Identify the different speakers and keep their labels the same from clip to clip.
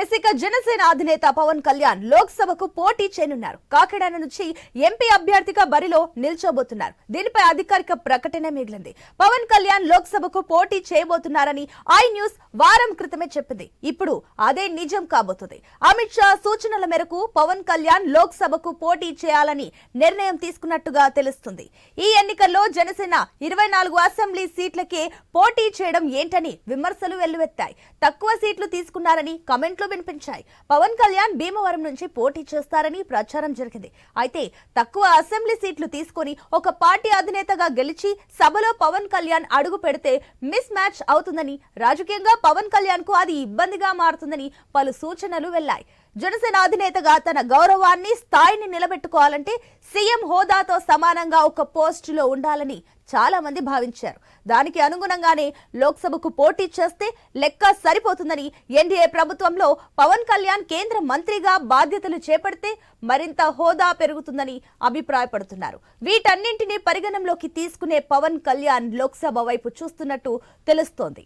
Speaker 1: ఏసిక జనసేన అధినేత పవన్ కళ్యాణ్ లోక్సభకు పోటీ చేయనున్నారు. కాకినాడ నుంచి ఎంపీ అభ్యర్థిగా బరిలో నిల్చోబోతున్నారు. దీనిపై అధికారిక ప్రకటన మిగిలింది. పవన్ కళ్యాణ్ లోక్సభకు పోటీ చేయబోతున్నారని ఐ న్యూస్ వారం క్రితమే చెప్పింది. ఇప్పుడు అదే నిజం కాబోతుంది. అమిత్ షా సూచనల మేరకు పవన్ కళ్యాణ్ లోక్సభకు పోటీ చేయాలని నిర్ణయం తీసుకున్నట్టుగా తెలుస్తుంది. ఈ ఎన్నికల్లో జనసేన ఇరవై నాలుగు అసెంబ్లీ సీట్లకే పోటీ చేయడం ఏంటని విమర్శలు వెల్లువెత్తాయి. తక్కువ సీట్లు తీసుకున్నారని కమెంట్లు వినిపించాయి. పవన్ కళ్యాణ్ భీమవరం నుంచి పోటీ చేస్తారని ప్రచారం జరిగింది. అయితే తక్కువ అసెంబ్లీ సీట్లు తీసుకొని ఒక పార్టీ అధినేతగా గెలిచి సభలో పవన్ కళ్యాణ్ అడుగు పెడితే మిస్ మ్యాచ్ అవుతుందని రాజకీయంగా పవన్ కళ్యాణ్కు అది ఇబ్బందిగా మారుతుందని పలు సూచనలు వెళ్ళాయి జనసేన అధినేతగా తన గౌరవాన్ని స్థాయిని నిలబెట్టుకోవాలంటే సీఎం హోదాతో సమానంగా ఒక పోస్టులో ఉండాలని చాలా మంది భావించారు. దానికి అనుగుణంగానే లోక్సభకు పోటీ చేస్తే లెక్క సరిపోతుందని ఎన్డీఏ ప్రభుత్వంలో పవన్ కళ్యాణ్ కేంద్ర మంత్రిగా బాధ్యతలు చేపడితే మరింత హోదా పెరుగుతుందని అభిప్రాయపడుతున్నారు. వీటన్నింటినీ పరిగణంలోకి తీసుకునే పవన్ కళ్యాణ్ లోక్సభ వైపు చూస్తున్నట్టు తెలుస్తోంది.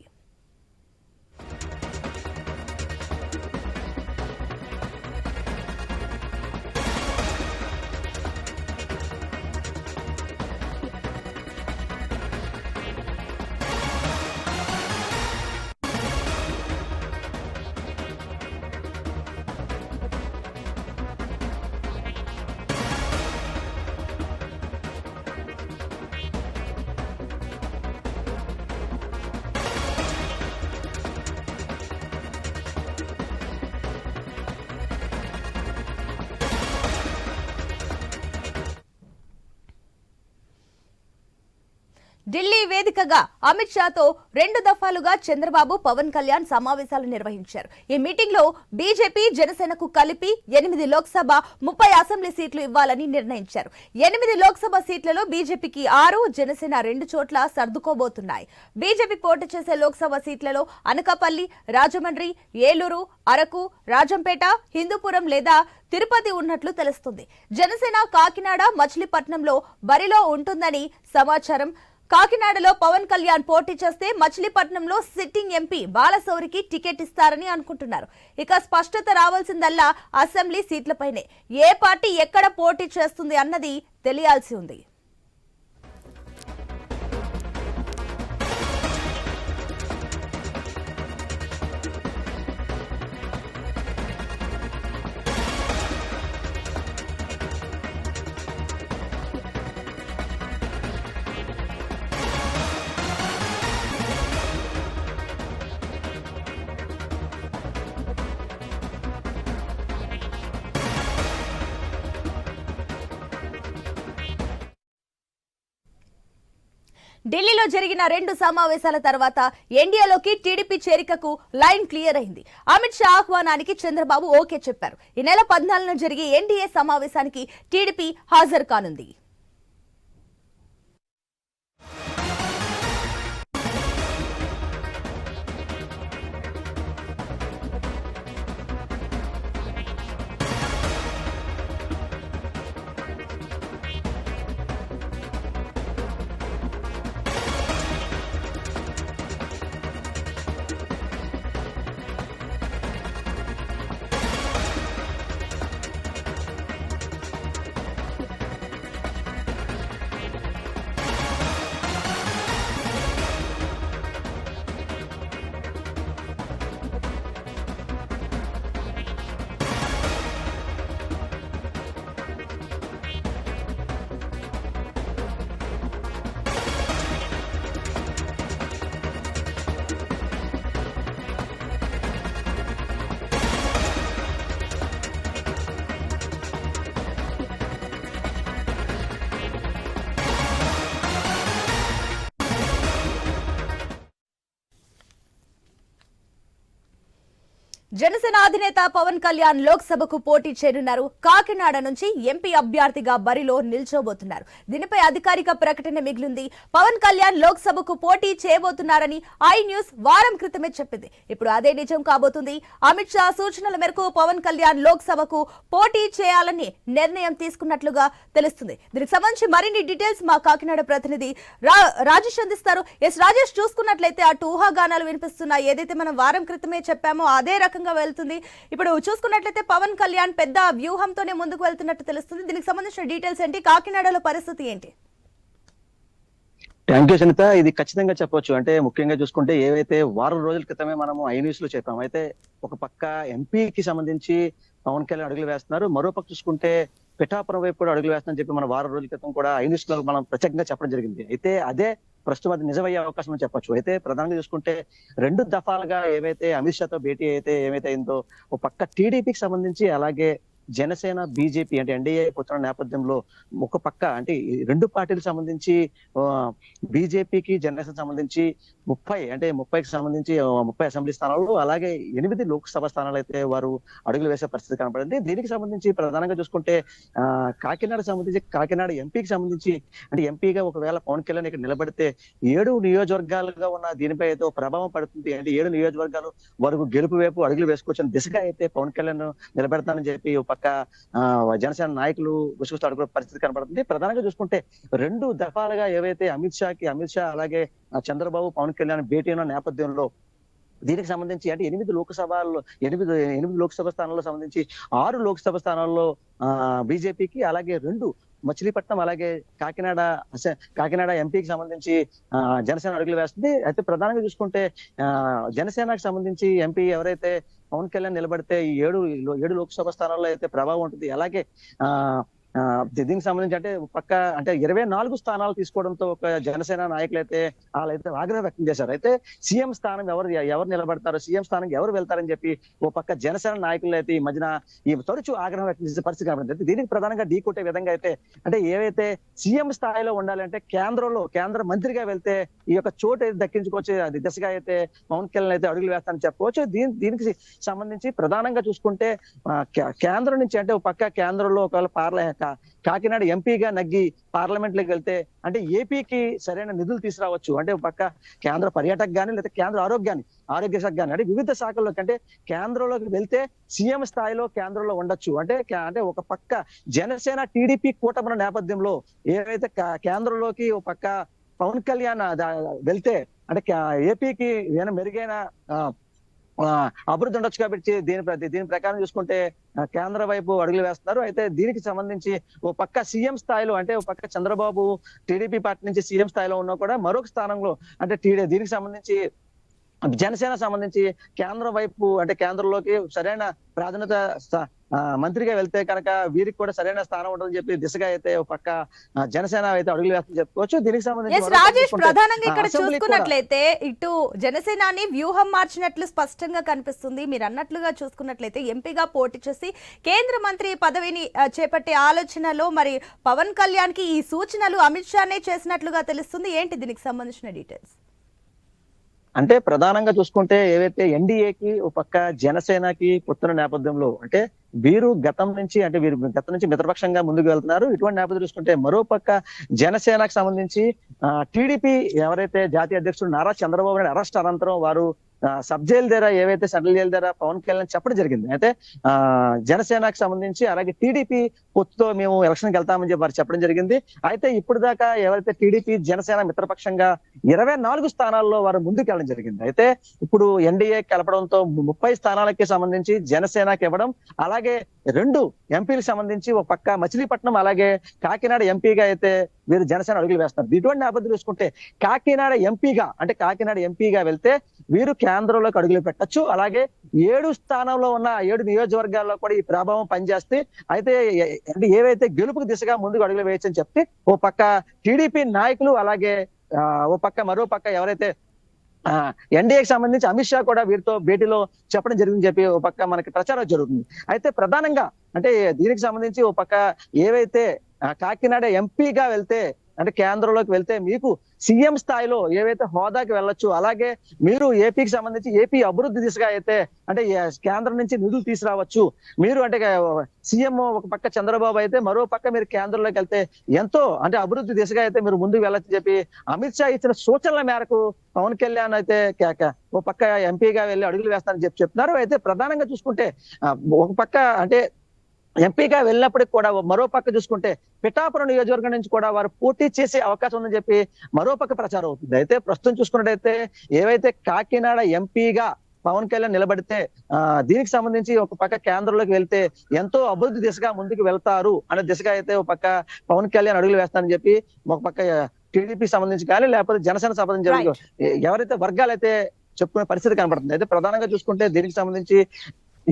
Speaker 1: వేదికగా అమిత్ షాతో రెండు దఫాలుగా చంద్రబాబు పవన్ కళ్యాణ్ సమావేశాలు నిర్వహించారు. ఈ మీటింగ్లో బీజేపీ జనసేనకు కలిపి ఎనిమిది లోక్సభ ముప్పై అసెంబ్లీ సీట్లు ఇవ్వాలని నిర్ణయించారు. ఎనిమిది లోక్సభ సీట్లలో బీజేపీకి ఆరు జనసేన రెండు చోట్ల సర్దుకోబోతున్నాయి. బీజేపీ పోటీ చేసే లోక్సభ సీట్లలో అనకాపల్లి రాజమండ్రి ఏలూరు అరకు రాజంపేట హిందూపురం లేదా తిరుపతి ఉన్నట్లు తెలుస్తుంది. జనసేన కాకినాడ మచిలీపట్నంలో బరిలో ఉంటుందని సమాచారం కాకినాడలో పవన్ కళ్యాణ్ పోటీ చేస్తే మచిలీపట్నంలో సిట్టింగ్ ఎంపీ బాలశౌరికి టికెట్ ఇస్తారని అనుకుంటున్నారు. ఇక స్పష్టత రావాల్సిందల్లా అసెంబ్లీ సీట్లపైనే. ఏ పార్టీ ఎక్కడ పోటీ చేస్తుంది అన్నది తెలియాల్సి ఉంది. ఢిల్లీలో జరిగిన రెండు సమావేశాల తర్వాత ఎన్డీఏలోకి టీడీపీ చేరికకు లైన్ క్లియర్ అయింది. అమిత్ షా ఆహ్వానానికి చంద్రబాబు ఓకే చెప్పారు. ఈ నెల పద్నాలుగున జరిగే ఎన్డీఏ సమావేశానికి టీడీపీ హాజరు కానుంది. జనసేన అధినేత పవన్ కళ్యాణ్ లోక్సభకు పోటీ చేయనున్నారు కాకినాడ నుంచి ఎంపీ అభ్యర్థిగా బరిలో నిల్చోబోతున్నారు. దీనిపై అధికారిక ప్రకటన మిగిలింది. పవన్ కళ్యాణ్ లోక్సభకు పోటీ చేయబోతున్నారని ఐ న్యూస్ వారం క్రితమే చెప్పింది. ఇప్పుడు అదే నిజం కాబోతుంది. అమిత్ షా సూచనల మేరకు పవన్ కళ్యాణ్ లోక్సభకు పోటీ చేయాలని నిర్ణయం తీసుకున్నట్లుగా తెలుస్తుంది. దీనికి సంబంధించి మరిన్ని డీటెయిల్స్ మా కాకినాడ ప్రతినిధి రా- రాజేష్ అందిస్తారు. ఎస్ రాజేష్ చూసుకున్నట్లయితే అటు ఊహాగానాలు వినిపిస్తున్నాయి. ఏదైతే మనం వారం క్రితమే చెప్పామో అదే రకంగా విధంగా వెళ్తుంది. ఇప్పుడు చూసుకున్నట్లయితే పవన్ కళ్యాణ్ పెద్ద వ్యూహంతోనే ముందుకు వెళ్తున్నట్టు తెలుస్తుంది. దీనికి సంబంధించిన డీటెయిల్స్ ఏంటి? కాకినాడలో పరిస్థితి ఏంటి?
Speaker 2: Thank you Sunitha. ఇది ఖచ్చితంగా చెప్పొచ్చు. అంటే ముఖ్యంగా చూసుకుంటే ఏవైతే వారం రోజుల క్రితమే మనము ఐ న్యూస్లో చెప్పాము అయితే ఒక పక్క ఎంపీకి సంబంధించి పవన్ కళ్యాణ్ అడుగులు వేస్తున్నారు. మరో పక్క చూసుకుంటే పిఠాపురం వైపు కూడా అడుగులు వేస్తానని చెప్పి మన వారం రోజుల క్రితం కూడా ఐ న్యూస్లో మనం ప్రత్యేకంగా చెప్పడం జరిగింది. అయితే అదే ప్రస్తుతం అది నిజమయ్యే అవకాశం అని చెప్పొచ్చు. అయితే ప్రధానంగా చూసుకుంటే రెండు దఫాలుగా ఏవైతే అమిత్ షాతో భేటీ అయితే ఏమైతే అయిందో ఒక పక్క టీడీపీకి సంబంధించి అలాగే జనసేన బీజేపీ అంటే ఎన్డీఏ పోతున్న నేపథ్యంలో ఒక పక్క అంటే రెండు పార్టీలకు సంబంధించి బీజేపీకి జనసేన సంబంధించి ముప్పై అంటే ముప్పైకి సంబంధించి ముప్పై అసెంబ్లీ స్థానాలు అలాగే ఎనిమిది లోక్సభ స్థానాలు అయితే వారు అడుగులు వేసే పరిస్థితి కనపడింది. దీనికి సంబంధించి ప్రధానంగా చూసుకుంటే ఆ కాకినాడ సంబంధించి కాకినాడ ఎంపీకి సంబంధించి అంటే ఎంపీగా ఒకవేళ పవన్ కళ్యాణ్ ఇక్కడ నిలబడితే ఏడు నియోజకవర్గాలుగా ఉన్న దీనిపై అయితే ప్రభావం పడుతుంది. అంటే ఏడు నియోజకవర్గాలు వరకు గెలుపు వైపు అడుగులు వేసుకొచ్చిన దిశగా అయితే పవన్ కళ్యాణ్ నిలబెడతానని చెప్పి పక్క జనసేన నాయకులు గుసగుస్తూ అడుగుల పరిస్థితి కనబడుతుంది. ప్రధానంగా చూసుకుంటే రెండు దఫాలుగా ఏవైతే అమిత్ షాకి అమిత్ షా అలాగే చంద్రబాబు పవన్ కళ్యాణ్ భేటీ అయిన నేపథ్యంలో దీనికి సంబంధించి అంటే ఎనిమిది లోక్సభలో ఎనిమిది ఎనిమిది లోక్సభ స్థానాల్లో సంబంధించి ఆరు లోక్సభ స్థానాల్లో ఆ బీజేపీకి అలాగే రెండు మచిలీపట్నం అలాగే కాకినాడ కాకినాడ ఎంపీకి సంబంధించి ఆ జనసేన అడుగులు వేస్తుంది. అయితే ప్రధానంగా చూసుకుంటే ఆ జనసేనకు సంబంధించి ఎంపీ ఎవరైతే పవన్ కళ్యాణ్ నిలబడితే ఈ ఏడు ఏడు లోక్సభ స్థానాల్లో అయితే ప్రభావం ఉంటుంది. అలాగే ఆ, దీనికి సంబంధించి అంటే పక్క అంటే ఇరవై నాలుగు స్థానాలు తీసుకోవడంతో ఒక జనసేన నాయకులు అయితే వాళ్ళైతే ఆగ్రహం వ్యక్తం చేశారు. అయితే సీఎం స్థానం ఎవరు ఎవరు నిలబడతారు? సీఎం స్థానం ఎవరు వెళ్తారని చెప్పి ఓ పక్క జనసేన నాయకులు అయితే ఈ మధ్యన ఈ తరచూ ఆగ్రహం వ్యక్తం చేసే పరిస్థితి కనబడింది అయితే దీనికి ప్రధానంగా ఢీ కొట్టే విధంగా అయితే అంటే ఏవైతే సీఎం స్థాయిలో ఉండాలంటే కేంద్రంలో కేంద్ర మంత్రిగా వెళ్తే ఈ యొక్క చోటు అయితే దక్కించుకోవచ్చు. అది దిశగా అయితే పవన్ కళ్యాణ్ అయితే అడుగులు వేస్తానని చెప్పుకోవచ్చు. దీని దీనికి సంబంధించి ప్రధానంగా చూసుకుంటే కేంద్రం నుంచి అంటే ఒక పక్క కేంద్రంలో ఒకవేళ పార్లమెంట్ కా- కాకినాడ ఎంపీగా నగ్గి పార్లమెంట్లోకి వెళ్తే అంటే ఏపీకి సరైన నిధులు తీసుకురావచ్చు. అంటే ఒక పక్క కేంద్ర పర్యాటక గాని లేదా కేంద్ర ఆరోగ్యాన్ని ఆరోగ్య శాఖ గాని అంటే వివిధ శాఖల్లోకి అంటే కేంద్రంలోకి వెళ్తే సీఎం స్థాయిలో కేంద్రంలో ఉండొచ్చు. అంటే అంటే ఒక పక్క జనసేన టీడీపీ కూటమి నేపథ్యంలో ఏవైతే కేంద్రంలోకి ఒక పక్క పవన్ కళ్యాణ్ వెళ్తే అంటే ఏపీకి ఏమైనా మెరుగైన ఆ, అభివృద్ధి ఉండొచ్చు కాబట్టి దీని దీని ప్రకారం చూసుకుంటే కేంద్ర వైపు అడుగులు వేస్తున్నారు. అయితే దీనికి సంబంధించి ఓ పక్క సీఎం స్థాయిలో అంటే ఓ పక్క చంద్రబాబు టీడీపీ పార్టీ నుంచి సీఎం స్థాయిలో ఉన్నా కూడా మరొక స్థానంలో అంటే టీడీ దీనికి సంబంధించి జనసేన సంబంధించి కేంద్రం వైపు అంటే కేంద్రంలోకి సరైన ప్రాధాన్యత మంత్రిగా వెళ్తే కనుక వీరికి కూడా సరైన స్థానం ఉంటుందని చెప్పి దిశగా అయితే పక్క జనసేన అయితే అడుగులు వేస్తుందని చెప్పుకోవచ్చు. దీనికి సంబంధించి
Speaker 1: రాజేష్ ప్రధానంగా ఇక్కడ చూసుకున్నట్లయితే ఇటు జనసేనాని వ్యూహం మార్చినట్లు స్పష్టంగా కనిపిస్తుంది. మీరు అన్నట్లుగా చూసుకున్నట్లయితే ఎంపీగా పోటీ చేసి కేంద్ర మంత్రి పదవిని చేపట్టే ఆలోచనలో మరి పవన్ కళ్యాణ్కి ఈ సూచనలు అమిత్ షానే చేసినట్లుగా తెలుస్తుంది. ఏంటి దీనికి సంబంధించిన డీటెయిల్స్
Speaker 2: అంటే ప్రధానంగా చూసుకుంటే ఏవైతే ఎన్డీఏకి ఒక పక్క జనసేనకి పుత్తున్న నేపథ్యంలో అంటే వీరు గతం నుంచి అంటే వీరు గతం నుంచి మిత్రపక్షంగా ముందుకు వెళ్తున్నారు. ఇటువంటి నేపథ్యం చూసుకుంటే మరో పక్క జనసేనకు సంబంధించి టీడీపీ ఎవరైతే జాతీయ అధ్యక్షుడు నారా చంద్రబాబు నాయుడు అరెస్ట్ అనంతరం వారు సబ్ జైల్ దగ్గర ఏవైతే సెంట్రల్ జైల్ దగ్గర పవన్ కళ్యాణ్ చెప్పడం జరిగింది. అయితే ఆ జనసేనకు సంబంధించి అలాగే టీడీపీ పొత్తుతో మేము ఎలక్షన్కి వెళ్తామని చెప్పి వారు చెప్పడం జరిగింది. అయితే ఇప్పుడు దాకా ఎవరైతే టీడీపీ జనసేన మిత్రపక్షంగా ఇరవై నాలుగు స్థానాల్లో వారు ముందుకు వెళ్ళడం జరిగింది. అయితే ఇప్పుడు ఎన్డీఏ కలపడంతో ముప్పై స్థానాలకి సంబంధించి జనసేనకి ఇవ్వడం అలాగే రెండు ఎంపీలకు సంబంధించి ఒక పక్క మచిలీపట్నం అలాగే కాకినాడ ఎంపీగా అయితే వీరు జనసేన అడుగులు వేస్తారు ఇటువంటి నేపథ్యం చూసుకుంటే కాకినాడ ఎంపీగా అంటే కాకినాడ ఎంపీగా వెళ్తే వీరు కేంద్రంలోకి అడుగులు పెట్టొచ్చు. అలాగే ఏడు స్థానంలో ఉన్న ఏడు నియోజకవర్గాల్లో కూడా ఈ ప్రభావం పనిచేస్తే అయితే అంటే ఏవైతే గెలుపుకు దిశగా ముందుకు అడుగులు వేయచ్చని చెప్తే ఓ పక్క టీడీపీ నాయకులు అలాగే ఆ, ఓ పక్క మరో పక్క ఎవరైతే ఎన్డీఏకి సంబంధించి అమిత్ షా కూడా వీరితో భేటీలో చెప్పడం జరిగింది చెప్పి ఓ పక్క మనకి ప్రచారం జరుగుతుంది. అయితే ప్రధానంగా అంటే దీనికి సంబంధించి ఓ పక్క ఏవైతే కాకినాడ ఎంపీగా వెళ్తే అంటే కేంద్రంలోకి వెళ్తే మీకు సీఎం స్థాయిలో ఏవైతే హోదాకి వెళ్ళొచ్చు అలాగే మీరు ఏపీకి సంబంధించి ఏపీ అభివృద్ధి దిశగా అయితే అంటే కేంద్రం నుంచి నిధులు తీసుకురావచ్చు. మీరు అంటే సీఎం ఒక పక్క చంద్రబాబు అయితే మరో పక్క మీరు కేంద్రంలోకి వెళ్తే ఎంతో అంటే అభివృద్ధి దిశగా అయితే మీరు ముందుకు వెళ్ళొచ్చు చెప్పి అమిత్ షా ఇచ్చిన సూచనల మేరకు పవన్ కళ్యాణ్ అయితే ఓ ఒక పక్క ఎంపీగా వెళ్ళి అడుగులు వేస్తానని చెప్పి చెప్తున్నారు. అయితే ప్రధానంగా చూసుకుంటే ఒక పక్క అంటే ఎంపీగా వెళ్ళినప్పటికి కూడా మరో పక్క చూసుకుంటే పిఠాపురం నియోజకవర్గం నుంచి కూడా వారు పోటీ చేసే అవకాశం ఉందని చెప్పి మరో పక్క ప్రచారం అవుతుంది. అయితే ప్రస్తుతం చూసుకున్నట్టయితే ఏవైతే కాకినాడ ఎంపీగా పవన్ కళ్యాణ్ నిలబడితే ఆ దీనికి సంబంధించి ఒక పక్క కేంద్రంలోకి వెళ్తే ఎంతో అభివృద్ధి దిశగా ముందుకు వెళ్తారు అనే దిశగా అయితే ఒక పక్క పవన్ కళ్యాణ్ అడుగులు వేస్తానని చెప్పి ఒక పక్క టీడీపీ సంబంధించి కానీ లేకపోతే జనసేన సంబంధించి ఎవరైతే వర్గాలు అయితే చెప్పుకునే పరిస్థితి కనబడుతుంది. అయితే ప్రధానంగా చూసుకుంటే దీనికి సంబంధించి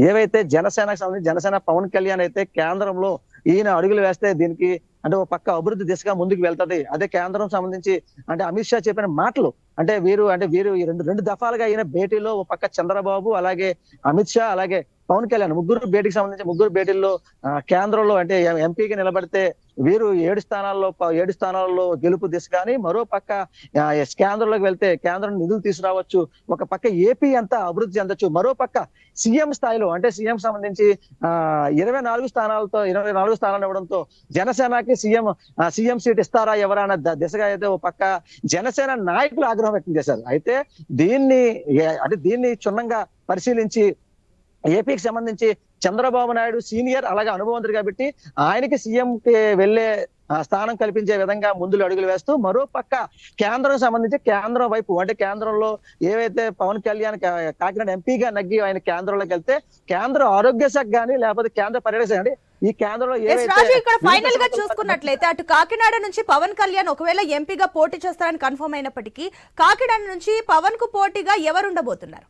Speaker 2: ఏవైతే జనసేనకు సంబంధించి జనసేన పవన్ కళ్యాణ్ అయితే కేంద్రంలో ఈయన అడుగులు వేస్తే దీనికి అంటే ఒక పక్క అభివృద్ధి దిశగా ముందుకు వెళ్తది. అదే కేంద్రం సంబంధించి అంటే అమిత్ షా చెప్పిన మాటలు. అంటే వీరు అంటే వీరు ఈ రెండు రెండు దఫాలుగా అయిన భేటీలో ఒక పక్క చంద్రబాబు అలాగే అమిత్ షా అలాగే పవన్ కళ్యాణ్ ముగ్గురు భేటీకి సంబంధించి ముగ్గురు భేటీల్లో కేంద్రంలో అంటే ఎంపీకి నిలబడితే వీరు ఏడు స్థానాల్లో ఏడు స్థానాల్లో గెలుపు దిశ కానీ మరో పక్క కేంద్రంలోకి వెళ్తే కేంద్రం నిధులు తీసుకురావచ్చు. ఒక పక్క ఏపీ అంతా అభివృద్ధి చెందొచ్చు మరో పక్క సీఎం స్థాయిలో అంటే సీఎం సంబంధించి ఆ ఇరవై నాలుగు స్థానాలతో ఇరవై నాలుగు స్థానాలు ఇవ్వడంతో జనసేనకి సీఎం సీఎం సీట్ ఇస్తారా ఎవరన్న ద- దిశగా అయితే ఒక పక్క జనసేన నాయకులు ఆగ్రహం వ్యక్తం చేశారు. అయితే దీన్ని అంటే దీన్ని క్షుణ్ణంగా పరిశీలించి ఏపీకి సంబంధించి చంద్రబాబు నాయుడు సీనియర్ అలాగే అనుభవంతుడు కాబట్టి ఆయనకి సీఎం కి వెళ్ళే స్థానం కల్పించే విధంగా ముందులు అడుగులు వేస్తూ మరో పక్క కేంద్రం సంబంధించి కేంద్రం వైపు అంటే కేంద్రంలో ఏవైతే పవన్ కళ్యాణ్ కాకినాడ ఎంపీగా నగ్గి ఆయన కేంద్రంలోకి వెళ్తే కేంద్ర ఆరోగ్య శాఖ కానీ లేకపోతే కేంద్ర పర్యాటక శాఖ అంటే ఈ కేంద్రంలో
Speaker 1: ఇక్కడ
Speaker 2: ఫైనల్గా
Speaker 1: చూసుకున్నట్లయితే అటు కాకినాడ నుంచి పవన్ కళ్యాణ్ ఒకవేళ ఎంపీగా పోటీ చేస్తారని కన్ఫర్మ్ అయినప్పటికీ కాకినాడ నుంచి పవన్కు పోటీగా ఎవరు ఉండబోతున్నారు?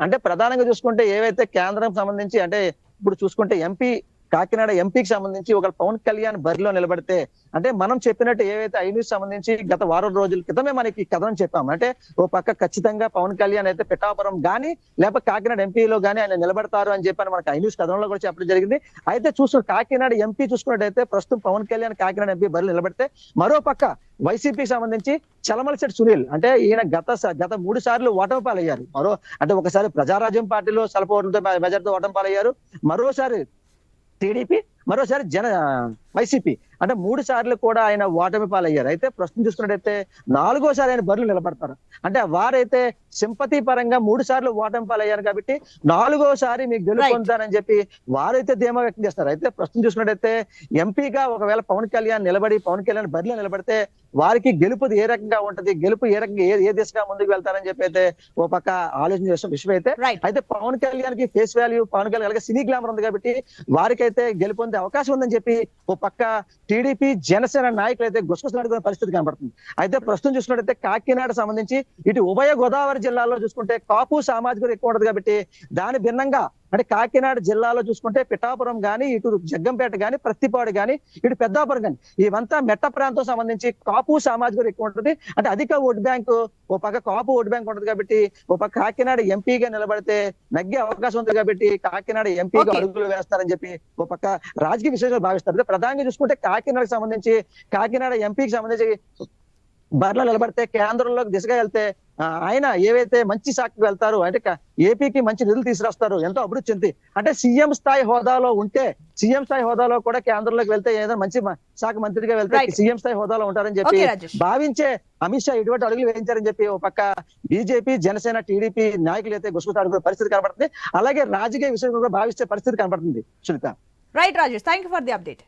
Speaker 2: అంటే ప్రధానంగా చూసుకుంటే ఏవైతే కేంద్రం సంబంధించి అంటే ఇప్పుడు చూసుకుంటే ఎంపీ కాకినాడ ఎంపీకి సంబంధించి ఒక పవన్ కళ్యాణ్ బరిలో నిలబడితే అంటే మనం చెప్పినట్టు ఏవైతే ఐన్యూస్ సంబంధించి గత వారం రోజుల క్రితమే మనకి కథనం చెప్పాం. అంటే ఓ పక్క ఖచ్చితంగా పవన్ కళ్యాణ్ అయితే పిఠాపురం గానీ లేకపోతే కాకినాడ ఎంపీలో గానీ ఆయన నిలబడతారు అని చెప్పి మనకి ఐన్యూస్ కథనంలో కూడా చెప్పడం జరిగింది. అయితే చూస్తున్న కాకినాడ ఎంపీ చూసుకున్నట్టయితే ప్రస్తుతం పవన్ కళ్యాణ్ కాకినాడ ఎంపీ బరిలో నిలబడితే మరో పక్క వైసీపీకి సంబంధించి చలమలసెట్ సునీల్ అంటే ఈయన గత స- గత మూడు సార్లు ఓటమి పాలయ్యారు. మరో అంటే ఒకసారి ప్రజారాజ్యం పార్టీలో స్వల్ప ఓట్లతో మెజార్టీతో ఓటమి పాలయ్యారు. మరోసారి టీడీపీ మరోసారి జన వైసీపీ. అంటే మూడు సార్లు కూడా ఆయన ఓటమి పాలయ్యారు. అయితే ప్రస్తుతం చూసుకున్నట్టయితే నాలుగోసారి ఆయన బరులు నిలబడతారు. అంటే వారైతే సింపతి పరంగా మూడు సార్లు ఓటమి పాలయ్యారు కాబట్టి నాలుగోసారి మీకు. గెలుపొందుతారని చెప్పి వారైతే ధీమా వ్యక్తం చేస్తారు. అయితే ప్రస్తుతం చూసుకున్నట్టయితే ఎంపీగా ఒకవేళ పవన్ కళ్యాణ్ నిలబడి పవన్ కళ్యాణ్ బరిలో నిలబడితే వారికి గెలుపు ఏ రకంగా ఉంటది? గెలుపు ఏ రకంగా ఏ ఏ దిశగా ముందుకు వెళ్తారని చెప్పి అయితే ఓ పక్క ఆలోచన చేసిన విషయం అయితే అయితే పవన్ కళ్యాణ్కి ఫేస్ వాల్యూ పవన్ కళ్యాణ్ అలాగే సినీ గ్లామర్ ఉంది కాబట్టి వారికైతే గెలుపొందే అవకాశం ఉందని చెప్పి ఓ పక్క టీడీపీ జనసేన నాయకులు అయితే గుసగుసలాడుకునే పరిస్థితి కనబడుతుంది. అయితే ప్రస్తుతం చూసుకున్నట్టయితే కాకినాడ సంబంధించి ఇటు ఉభయ గోదావరి జిల్లాలో చూసుకుంటే కాపు సామాజికులు ఎక్కువ ఉండదు కాబట్టి దాని భిన్నంగా అంటే కాకినాడ జిల్లాలో చూసుకుంటే పిఠాపురం గాని ఇటు జగ్గంపేట గాని ప్రత్తిపాడు గాని ఇటు పెద్దాపురం గాని ఇవంతా మెట్ట ప్రాంతం సంబంధించి కాపు సామాజికులు ఎక్కువ ఉంటుంది అంటే అధిక ఓట్ బ్యాంక్ ఓ పక్క కాపు ఓట్ బ్యాంక్ ఉంటుంది కాబట్టి ఓ పక్క కాకినాడ ఎంపీగా నిలబడితే నగ్గే అవకాశం ఉంది కాబట్టి కాకినాడ ఎంపీగా. అడుగులు వేస్తారని చెప్పి ఓ పక్క రాజకీయ విశ్లేషకులు భావిస్తారు ప్రధానంగా చూసుకుంటే కాకినాడకు సంబంధించి కాకినాడ ఎంపీకి సంబంధించి బరిలో నిలబడితే కేంద్రంలోకి దిశగా వెళ్తే ఆయన ఏవైతే మంచి శాఖకు వెళ్తారు అంటే ఏపీకి మంచి నిధులు తీసుకొస్తారు ఎంతో అభివృద్ధి చెంది. అంటే సీఎం స్థాయి హోదాలో ఉంటే సీఎం స్థాయి హోదాలో కూడా కేంద్రంలోకి వెళ్తే ఏదైనా మంచి శాఖ మంత్రిగా వెళ్తే. సీఎం స్థాయి హోదాలో ఉంటారని చెప్పి భావించే అమిత్ షా ఇటువంటి అడుగులు వేయించారని చెప్పి ఒక పక్క బీజేపీ జనసేన టీడీపీ నాయకులు అయితే గుసగుతాడుకునే పరిస్థితి కనబడుతుంది. అలాగే రాజకీయ విషయంలో కూడా భావించే పరిస్థితి కనబడుతుంది. Sunitha.
Speaker 1: Right Rajesh thank for the update